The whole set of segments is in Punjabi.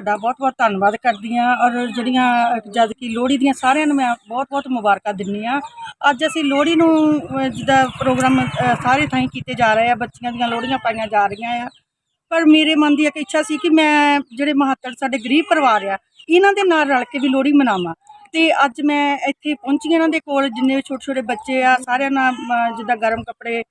ਤੁਹਾਡਾ ਬਹੁਤ ਬਹੁਤ ਧੰਨਵਾਦ ਕਰਦੀ ਹਾਂ ਔਰ ਜਿਹੜੀਆਂ ਜਦ ਕਿ ਲੋਹੜੀ ਦੀਆਂ ਸਾਰਿਆਂ ਨੂੰ ਮੈਂ ਬਹੁਤ-ਬਹੁਤ ਮੁਬਾਰਕਾਂ ਦਿੰਦੀ ਹਾਂ। ਅੱਜ ਅਸੀਂ ਲੋਹੜੀ ਨੂੰ ਅ, ਜਿੱਦਾਂ ਪ੍ਰੋਗਰਾਮ ਸਾਰੇ ਥਾਈਂ ਕੀਤੇ ਜਾ ਰਹੇ ਆ ਬੱਚੀਆਂ ਦੀਆਂ ਲੋਹੜੀਆਂ ਪਾਈਆਂ ਜਾ ਰਹੀਆਂ ਆ। ਪਰ ਮੇਰੇ ਮਨ ਦੀ ਇੱਕ ਇੱਛਾ ਸੀ ਕਿ ਮੈਂ ਜਿਹੜੇ ਮਹੱਤਵ ਸਾਡੇ ਗਰੀਬ ਪਰਿਵਾਰ ਆ ਇਹਨਾਂ ਦੇ ਨਾਲ ਰਲ ਕੇ ਵੀ ਲੋਹੜੀ ਮਨਾਵਾਂ। ਤੇ ਅੱਜ ਮੈਂ ਇੱਥੇ ਪਹੁੰਚੀ ਇਹਨਾਂ ਦੇ ਕੋਲ ਜਿੰਨੇ ਛੋਟੇ ਛੋਟੇ ਬੱਚੇ ਆ ਸਾਰਿਆਂ ਨਾਲ ਜਿੱਦਾਂ ਗਰਮ ਕੱਪੜੇ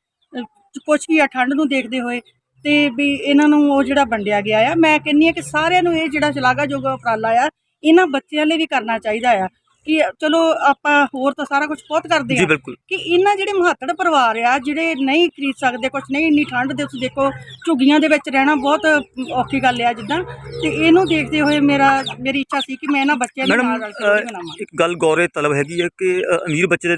ਕੁਛ ਵੀ ਆ ਠੰਡ ਨੂੰ ਦੇਖਦੇ ਹੋਏ ਤੇ ਵੀ ਇਹਨਾਂ ਨੂੰ ਉਹ ਜਿਹੜਾ ਵੰਡਿਆ ਗਿਆ ਆ। ਮੈਂ ਕਹਿੰਨੀ ਆ ਕਿ ਸਾਰਿਆਂ ਨੂੰ ਇਹ ਜਿਹੜਾ ਸ਼ਲਾਘਾਯੋਗ ਉਪਰਾਲਾ ਆ ਇਹਨਾਂ ਬੱਚਿਆਂ ਲਈ ਵੀ ਕਰਨਾ ਚਾਹੀਦਾ ਆ ਕਿ ਚਲੋ ਆਪਾਂ ਹੋਰ ਤਾਂ ਸਾਰਾ ਕੁਝ ਬਹੁਤ ਕਰਦੇ ਆ ਬਿਲਕੁਲ। ਕਿ ਇਹਨਾਂ ਜਿਹੜੇ ਮਹੱਤੜ ਪਰਿਵਾਰ ਆ ਜਿਹੜੇ ਨਹੀਂ ਖਰੀਦ ਸਕਦੇ ਕੁਝ ਨਹੀਂ ਇੰਨੀ ਠੰਡ ਦੇ ਤੁਸੀਂ ਦੇਖੋ ਝੁੱਗੀਆਂ ਦੇ ਵਿੱਚ ਰਹਿਣਾ ਬਹੁਤ ਔਖੀ ਗੱਲ ਆ ਜਿੱਦਾਂ। ਤੇ ਇਹਨੂੰ ਦੇਖਦੇ ਹੋਏ ਮੇਰਾ ਮੇਰੀ ਇੱਛਾ ਸੀ ਕਿ ਮੈਂ ਇਹਨਾਂ ਬੱਚਿਆਂ ਦੇ ਨਾਲ ਰਲ ਕੇ ਇੱਕ ਗੱਲ ਗੌਰੇ ਤਲਬ ਹੈਗੀ ਹੈ ਕਿ ਅਮੀਰ ਬੱਚੇ ਦੇ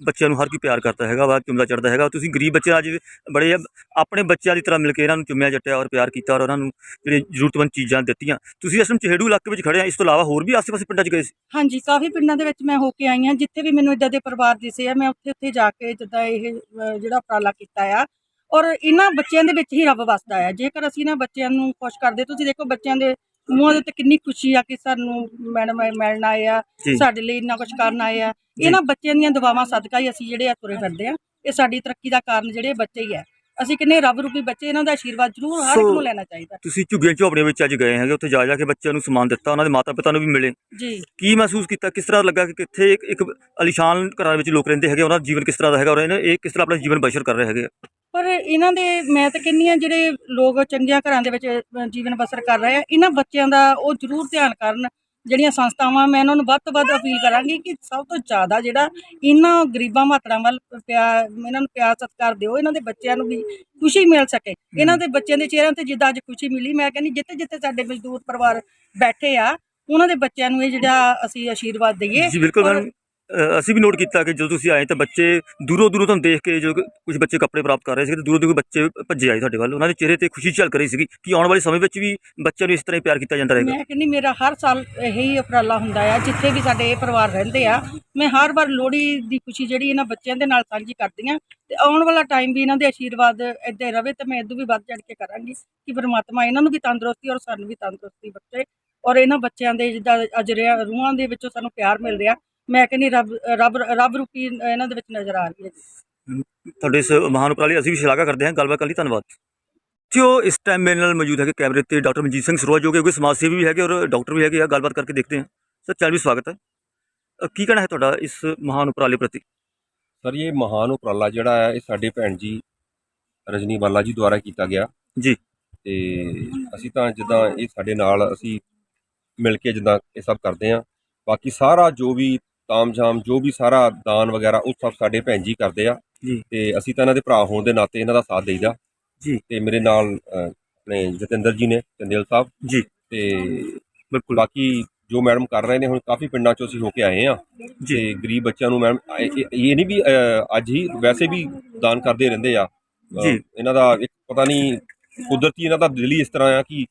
ਬੱਚਿਆਂ ਨੂੰ ਹਰ ਕੋਈ ਪਿਆਰ ਕਰਦਾ ਹੈਗਾ ਵਾ ਚੁੰਮਲਾ ਚੜਦਾ ਹੈਗਾ ਤੁਸੀਂ ਗਰੀਬ ਬੱਚੇ ਅੱਜ ਬੜੇ ਆਪਣੇ ਬੱਚਿਆਂ ਦੀ ਤਰ੍ਹਾਂ ਮਿਲ ਕੇ ਇਹਨਾਂ ਨੂੰ ਚੁੰਮਿਆ ਜੱਟਿਆ ਔਰ ਪਿਆਰ ਕੀਤਾ ਔਰ ਉਹਨਾਂ ਨੂੰ ਜਿਹੜੇ ਜ਼ਰੂਰਤਮੰਦ ਚੀਜ਼ਾਂ ਦਿੱਤੀਆਂ। ਤੁਸੀਂ ਇਸ ਟਾਈਮ ਚਿਹੜੂ ਇਲਾਕੇ ਵਿੱਚ ਖੜੇ ਆ ਇਸ ਤੋਂ ਇਲਾਵਾ ਹੋਰ ਵੀ ਆਸ-ਪਾਸੇ ਪਿੰਡਾਂ 'ਚ ਗਏ ਸੀ? ਹਾਂਜੀ ਕਾਫੀ ਪਿੰਡਾਂ ਦੇ ਵਿੱਚ ਮੈਂ ਹੋ ਕੇ ਆਈ ਹਾਂ ਜਿੱਥੇ ਵੀ ਮੈਨੂੰ ਇਦਾਂ ਦੇ ਪਰਿਵਾਰ ਦਿਸੇ ਆ ਮੈਂ ਉੱਥੇ ਉੱਥੇ ਜਾ ਕੇ ਜਿੱਦਾਂ ਇਹ ਅ, ਜਿਹੜਾ ਉਪਰਾਲਾ ਕੀਤਾ ਆ। ਔਰ ਇਹਨਾਂ ਬੱਚਿਆਂ ਦੇ ਵਿੱਚ ਹੀ ਰੱਬ ਵਸਦਾ ਆ। ਜੇਕਰ ਅਸੀਂ ਇਹਨਾਂ ਬੱਚਿਆਂ ਨੂੰ ਖੁਸ਼ ਕਰਦੇ ਤੁਸੀਂ ਦੇਖੋ ਬੱਚਿਆਂ ਦੇ ਦੇ ਉੱਤੇ ਕਿੰਨੀ ਖੁਸ਼ੀ ਆ ਕਿ ਸਾਨੂੰ ਮੈਡਮ ਮਿਲਣ ਆਏ ਆ ਜੀ। ਸਾਡੇ ਲਈ ਇੰਨਾ ਕੁਝ ਕਰਨ ਆਏ ਆ। ਇਹਨਾਂ ਬੱਚਿਆਂ ਦੀਆਂ ਦੁਆਵਾਂ ਸਦਕਾ ਹੀ ਅਸੀਂ ਜਿਹੜੇ ਆ ਤੁਰੇ ਫਿਰਦੇ ਆ। ਇਹ ਸਾਡੀ ਤਰੱਕੀ ਦਾ ਕਾਰਨ ਜਿਹੜੇ ਬੱਚੇ ਹੀ ਆ। ਅਸੀਂ ਕਿੰਨੇ ਰੱਬ ਰੂਪੀ ਬੱਚੇ ਇਹਨਾਂ ਦਾ ਆਸ਼ੀਰਵਾਦ ਜ਼ਰੂਰ ਹਰ ਇੱਕ ਸੋ- ਨੂੰ ਲੈਣਾ ਚਾਹੀਦਾ। ਤੁਸੀਂ ਝੁੱਗੀਆਂ ਝੋਪੜੀਆਂ ਵਿੱਚ ਅੱਜ ਗਏ ਹੈਗੇ ਉੱਥੇ ਜਾ ਜਾ ਕੇ ਬੱਚਿਆਂ ਨੂੰ ਸਮਾਨ ਦਿੱਤਾ ਉਹਨਾਂ ਦੇ ਮਾਤਾ-ਪਿਤਾ ਨੂੰ ਵੀ ਮਿਲੇ। ਜੀ। ਕੀ ਮਹਿਸੂਸ ਕੀਤਾ? ਕਿਸ ਤਰ੍ਹਾਂ ਲੱਗਾ ਕਿ ਕਿੱਥੇ ਇੱਕ ਇੱਕ ਅਲੀਸ਼ਾਨ ਘਰਾਂ ਵਿੱਚ ਲੋਕ ਰਹਿੰਦੇ ਹੈਗੇ ਉਹਨਾਂ ਦਾ ਜੀਵਨ ਕਿਸ ਤਰ੍ਹਾਂ ਦਾ ਹੈਗਾ ਔਰ ਇਹਨਾਂ ਇਹ ਕਿਸ ਤਰ੍ਹਾਂ ਆਪਣਾ ਜੀਵਨ ਬਸ਼ਰ ਕਰ ਰਹੇ ਹੈਗੇ ਪਰ ਇਹਨਾਂ ਦੇ ਮੈਂ ਤਾਂ ਕਹਿੰਨੀ ਆ ਜਿਹੜੇ ਲੋਕ ਚੰਗੀਆਂ ਘਰਾਂ ਦੇ ਵਿੱਚ ਜੀਵਨ ਬਸਰ ਕਰ ਰਹੇ ਆ ਇਹਨਾਂ ਬੱਚਿਆਂ ਦਾ ਉਹ ਜ਼ਰੂਰ ਧਿਆਨ ਕਰਨ ਜਿਹੜੀਆਂ ਸੰਸਥਾਵਾਂ ਮੈਂ ਇਹਨਾਂ ਨੂੰ ਵੱਧ ਤੋਂ ਵੱਧ ਅਪੀਲ ਕਰਾਂਗੀ ਕਿ ਸਭ ਤੋਂ ਜ਼ਿਆਦਾ ਜਿਹੜਾ ਇਹਨਾਂ ਗਰੀਬਾਂ ਮਾਤੜਾਂ ਵੱਲ ਪਿਆਰ ਇਹਨਾਂ ਨੂੰ ਪਿਆਰ ਸਤਿਕਾਰ ਦਿਓ ਇਹਨਾਂ ਦੇ ਬੱਚਿਆਂ ਨੂੰ ਵੀ ਖੁਸ਼ੀ ਮਿਲ ਸਕੇ। ਇਹਨਾਂ ਦੇ ਬੱਚਿਆਂ ਦੇ ਚਿਹਰਿਆਂ ਤੇ ਜਿੱਦਾਂ ਅੱਜ ਖੁਸ਼ੀ ਮਿਲੀ ਮੈਂ ਕਹਿੰਨੀ ਜਿੱਥੇ ਜਿੱਥੇ ਸਾਡੇ ਮਜ਼ਦੂਰ ਪਰਿਵਾਰ ਬੈਠੇ ਆ ਉਹਨਾਂ ਦੇ ਬੱਚਿਆਂ ਨੂੰ ਇਹ ਜਿਹੜਾ ਅਸੀਂ ਆਸ਼ੀਰਵਾਦ ਦਈਏ। ਜੀ ਬਿਲਕੁਲ ਅ, ਅਸੀਂ ਵੀ ਨੋਟ ਕੀਤਾ ਕਿ ਜਦੋਂ ਤੁਸੀਂ ਆਏ ਤਾਂ ਬੱਚੇ ਦੂਰੋਂ ਦੂਰੋਂ ਤੁਹਾਨੂੰ ਦੇਖ ਕੇ ਜੋ ਕੁਝ ਬੱਚੇ ਕੱਪੜੇ ਪ੍ਰਾਪਤ ਕਰ ਰਹੇ ਸੀ ਤੇ ਦੂਰੋਂ ਦੂਰੋਂ ਬੱਚੇ ਭੱਜੇ ਆਏ ਤੁਹਾਡੇ ਵੱਲ ਉਹਨਾਂ ਦੇ ਚਿਹਰੇ ਤੇ ਖੁਸ਼ੀ ਝਲਕ ਰਹੀ ਸੀਗੀ ਕਿ ਆਉਣ ਵਾਲੇ ਸਮੇਂ ਵਿੱਚ ਵੀ ਬੱਚਿਆਂ ਨੂੰ ਇਸ ਤਰ੍ਹਾਂ ਹੀ ਪਿਆਰ ਕੀਤਾ ਜਾਂਦਾ ਰਹੇਗਾ। ਮੈਂ ਕਹਿੰਦੀ ਮੇਰਾ ਹਰ ਸਾਲ ਇਹੀ ਉਪਰਾਲਾ ਹੁੰਦਾ ਆ ਜਿੱਥੇ ਵੀ ਸਾਡੇ ਇਹ ਪਰਿਵਾਰ ਰਹਿੰਦੇ ਆ ਮੈਂ ਹਰ ਵਾਰ ਲੋਹੜੀ ਦੀ ਖੁਸ਼ੀ ਜਿਹੜੀ ਇਹਨਾਂ ਬੱਚਿਆਂ ਦੇ ਨਾਲ ਸਾਂਝੀ ਕਰਦੀ ਆ ਤੇ ਆਉਣ ਵਾਲਾ ਟਾਈਮ ਵੀ ਇਹਨਾਂ ਦੇ ਆਸ਼ੀਰਵਾਦ ਇੱਦਾਂ ਹੀ ਰਵੇ ਤੇ ਮੈਂ ਇਦੋਂ ਵੀ ਵੱਧ ਚੜ ਕੇ ਕਰਾਂਗੀ ਕਿ ਪਰਮਾਤਮਾ ਇਹਨਾਂ ਨੂੰ ਵੀ ਤੰਦਰੁਸਤੀ ਔਰ ਸਾਨੂੰ ਵੀ ਤੰਦਰੁਸਤੀ ਬਖਸ਼ੇ ਔਰ ਇਹਨਾਂ ਬੱਚਿਆਂ ਦੇ ਜਿੱਦਾਂ ਅੱਜ ਰਿਆ ਰੂਹਾਂ ਦੇ ਵਿੱਚੋਂ ਸਾਨੂੰ ਪਿਆਰ ਮਿਲ ਰਿਹਾ। ਮੈਂ ਕਹਿੰਦੀ ਰੱਬ ਰੱਬ ਰੱਬ ਰੂਪੀ ਇਹਨਾਂ ਦੇ ਵਿੱਚ ਨਜ਼ਰ ਆ ਰਹੀ ਹੈ ਜੀ। ਤੁਹਾਡੇ ਇਸ ਮਹਾਨ ਉਪਰਾਲੇ ਦੀ ਅਸੀਂ ਵੀ ਸ਼ਲਾਘਾ ਕਰਦੇ ਹਾਂ। ਗੱਲਬਾਤ ਕਰਨ ਲਈ ਧੰਨਵਾਦ। ਜੋ ਇਸ ਟਾਈਮ ਮੇਰੇ ਨਾਲ ਮੌਜੂਦ ਹੈਗੇ ਕੈਮਰੇ ਤੇ ਡਾਕਟਰ ਮਨਜੀਤ ਸਿੰਘ ਸਰੋਜ ਜੋ ਕਿ ਕੋਈ ਸਮਾਜ ਸੇਵੀ ਵੀ ਹੈਗੇ ਔਰ ਡਾਕਟਰ ਵੀ ਹੈਗੇ ਆ ਗੱਲਬਾਤ ਕਰਕੇ ਦੇਖਦੇ ਹਾਂ। ਸਰ ਚੈਨਲ ਵਿੱਚ ਸਵਾਗਤ ਹੈ। ਅ, ਕੀ ਕਹਿਣਾ ਹੈ ਤੁਹਾਡਾ ਇਸ ਮਹਾਨ ਉਪਰਾਲੇ ਪ੍ਰਤੀ? ਸਰ ਇਹ ਮਹਾਨ ਉਪਰਾਲਾ ਜਿਹੜਾ ਹੈ ਇਹ ਸਾਡੇ ਭੈਣ ਜੀ ਰਜਨੀ ਬਾਲਾ ਜੀ ਦੁਆਰਾ ਕੀਤਾ ਗਿਆ। ਜੀ। ਤੇ ਅਸੀਂ ਤਾਂ ਜਿੱਦਾਂ ਇਹ ਸਾਡੇ ਨਾਲ ਅਸੀਂ ਮਿਲ ਕੇ ਜਿੱਦਾਂ ਇਹ ਸਭ ਕਰਦੇ ਆ ਬਾਕੀ ਸਾਰਾ ਜੋ ਵੀ ਤਾਮਝਾਮ ਜੋ ਵੀ ਸਾਰਾ ਦਾਨ ਵਗੈਰਾ ਉਹ ਸਭ ਸਾਡੇ ਭੈਣ ਜੀ ਕਰਦੇ ਆ। ਜੀ। ਤੇ ਅਸੀਂ ਤਾਂ ਇਹਨਾਂ ਦੇ ਭਰਾ ਹੋਣ ਦੇ ਨਾਤੇ ਇਹਨਾਂ ਦਾ ਸਾਥ ਦੇਈਦਾ। ਜੀ। ਤੇ ਮੇਰੇ ਨਾਲ ਅਹ, ਆਪਣੇ ਜਤਿੰਦਰ ਜੀ ਨੇ ਚੰਦੇਲ ਸਾਹਿਬ। ਜੀ। ਤੇ ਬਿਲਕੁਲ। ਬਾਕੀ ਜੋ ਮੈਡਮ ਕਰ ਰਹੇ ਨੇ ਹੁਣ ਕਾਫੀ ਪਿੰਡਾਂ ਚੋਂ ਅਸੀਂ ਹੋ ਕੇ ਆਏ ਆ। ਜੀ। ਤੇ ਗਰੀਬ ਬੱਚਿਆਂ ਨੂੰ ਮੈਮ ਇਹ ਨਹੀਂ ਵੀ ਅਹ, ਅੱਜ ਹੀ ਵੈਸੇ ਵੀ ਦਾਨ ਕਰਦੇ ਰਹਿੰਦੇ ਆ। ਅਹ, ਜੀ। ਇਹਨਾਂ ਦਾ ਇੱਕ ਪਤਾ ਨਹੀਂ ਕੁਦਰਤੀ ਇਹਨਾਂ ਦਾ ਦਿਲ ਹੀ ਇਸ ਤਰ੍ਹਾਂ ਆ ਕਿ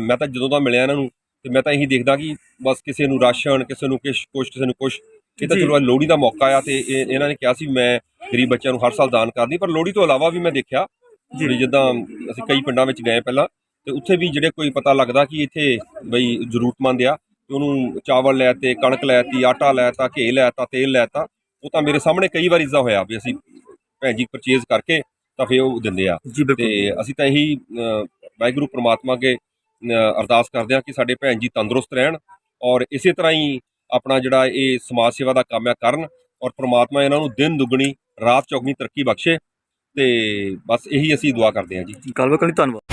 ਮੈਂ ਤਾਂ ਜਦੋਂ ਦਾ ਮਿਲਿਆ ਇਹਨਾਂ ਨੂੰ ਤੇ ਮੈਂ ਤਾਂ ਇਹੀ ਦੇਖਦਾ ਕਿ ਬਸ ਕਿਸੇ ਨੂੰ ਰਾਸ਼ਨ ਕਿਸੇ ਨੂੰ ਕਿਸ਼ ਕੁਛ ਕਿਸੇ ਨੂੰ ਕੁਛ ਇਹ ਤਾਂ। ਚਲੋ ਲੋਹੜੀ ਦਾ ਮੌਕਾ ਆ ਤੇ ਇਹ- ਇਹਨਾਂ ਨੇ ਕਿਹਾ ਸੀ ਮੈਂ ਗਰੀਬ ਬੱਚਿਆਂ ਨੂੰ ਹਰ ਸਾਲ ਦਾਨ ਕਰਦੀ ਪਰ ਲੋਹੜੀ ਤੋਂ ਇਲਾਵਾ ਵੀ ਮੈਂ ਦੇਖਿਆ। ਵੀ ਜਿੱਦਾਂ ਅਸੀਂ ਕਈ ਪਿੰਡਾਂ ਵਿੱਚ ਗਏ ਪਹਿਲਾਂ ਤੇ ਉੱਥੇ ਵੀ ਜਿਹੜੇ ਕੋਈ ਪਤਾ ਲੱਗਦਾ ਕਿ ਇੱਥੇ ਬਈ ਜ਼ਰੂਰਤਮੰਦ ਆ ਤੇ ਉਹਨੂੰ ਚਾਵਲ ਲੈ ਤੇ ਕਣਕ ਲੈ ਤੀ ਆਟਾ ਲੈ ਤਾ ਘੇ ਲੈ ਤਾ ਤੇਲ ਲੈ ਤਾ ਉਹ ਤਾਂ ਮੇਰੇ ਸਾਹਮਣੇ ਕਈ ਵਾਰ ਇਸਦਾ ਹੋਇਆ ਵੀ ਅਸੀਂ ਭੈਣ ਜੀ ਪਰਚੇਜ਼ ਕਰਕੇ ਤਾਂ ਫਿਰ ਉਹ ਦਿੰਦੇ ਆ ਜੀ ਬਿਲਕੁਲ ਤੇ ਅਸੀਂ ਤਾਂ ਇਹੀ ਵਾਹਿਗੁਰੂ ਪ੍ਰਮਾਤਮਾ ਅੱਗੇ ਅਰਦਾਸ ਕਰਦੇ ਹਾਂ ਕਿ ਸਾਡੇ ਭੈਣ ਜੀ ਤੰਦਰੁਸਤ ਰਹਿਣ ਔਰ ਇਸੇ ਤਰ੍ਹਾਂ ਹੀ ਆਪਣਾ ਜਿਹੜਾ ਇਹ ਸਮਾਜ ਸੇਵਾ ਦਾ ਕੰਮ ਹੈ ਕਰਨ ਔਰ ਪ੍ਰਮਾਤਮਾ ਇਹਨਾਂ ਨੂੰ ਦਿਨ ਦੁੱਗਣੀ, ਰਾਤ ਚੌਗਣੀ ਤਰੱਕੀ ਬਖਸ਼ੇ ਤੇ ਬਸ ਇਹੀ ਅਸੀਂ ਦੁਆ ਕਰਦੇ ਹਾਂ ਜੀ। ਗੱਲਬਾਤ ਕਰਨ ਲਈ ਧੰਨਵਾਦ।